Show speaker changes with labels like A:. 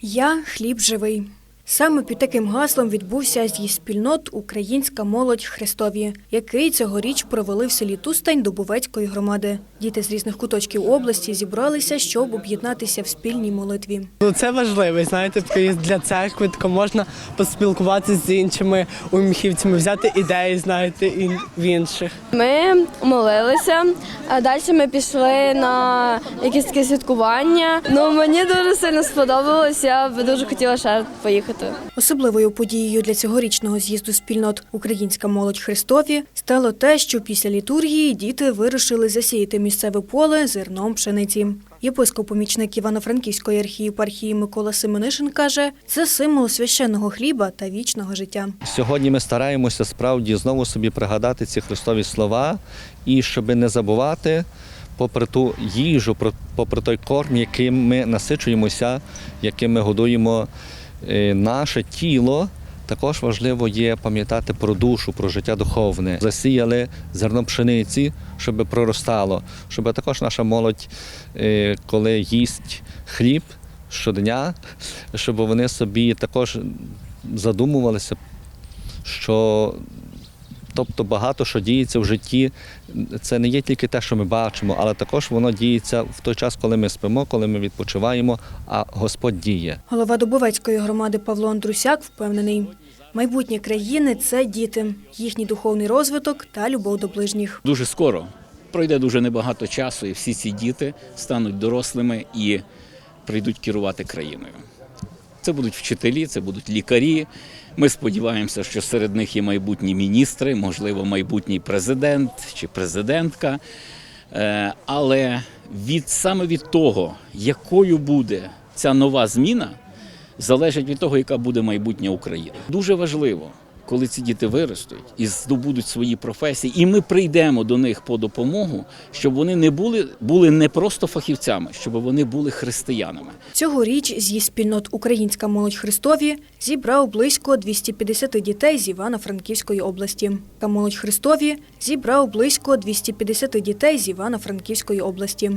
A: Я хліб живий. Саме під таким гаслом відбувся з'їзд спільнот Українська молодь Христові, який цьогоріч провели в селі Тустань Дубовецької громади. Діти з різних куточків області зібралися, щоб об'єднатися в спільній молитві.
B: Ну, це важливо, знаєте, для церкви тако можна поспілкуватися з іншими уміхівцями, взяти ідеї, знаєте, і в інших.
C: Ми молилися, а далі ми пішли на якесь таке святкування. Ну мені дуже сильно сподобалось. Я би дуже хотіла ще поїхати.
A: Особливою подією для цьогорічного з'їзду спільнот Українська молодь Христові стало те, що після літургії діти вирішили засіяти місцеве поле зерном пшениці. Єпископ-помічник Івано-Франківської архієпархії Микола Семенишин каже, це символ священного хліба та вічного життя.
D: Сьогодні ми стараємося справді знову собі пригадати ці Христові слова і щоб не забувати, попри ту їжу, попри той корм, яким ми насичуємося, яким ми годуємо наше тіло. Також важливо є пам'ятати про душу, про життя духовне. Засіяли зерно пшениці, щоб проростало, щоб також наша молодь, е, коли їсть хліб щодня, щоб вони собі також задумувалися що тобто багато що діється в житті, це не є тільки те, що ми бачимо, але також воно діється в той час, коли ми спимо, коли ми відпочиваємо, а Господь діє.
A: Голова Дубовецької громади Павло Андрусяк впевнений, майбутнє країни це діти, їхній духовний розвиток та любов до ближніх.
E: Дуже скоро пройде дуже небагато часу, і всі ці діти стануть дорослими і прийдуть керувати країною. Це будуть вчителі, це будуть лікарі. Ми сподіваємося, що серед них є майбутні міністри, можливо, майбутній президент чи президентка. Е, Але від саме від того, якою буде ця нова зміна, залежить від того, яка буде майбутня Україна. Дуже важливо, коли ці діти виростуть і здобудуть свої професії, і ми прийдемо до них по допомогу, щоб вони не були, були не просто фахівцями, щоб вони були християнами.
A: Цьогоріч зі спільнот Українська молодь Христові зібрав близько 250 дітей з Івано-Франківської області. Та молодь Христові зібрав близько 250 дітей з Івано-Франківської області.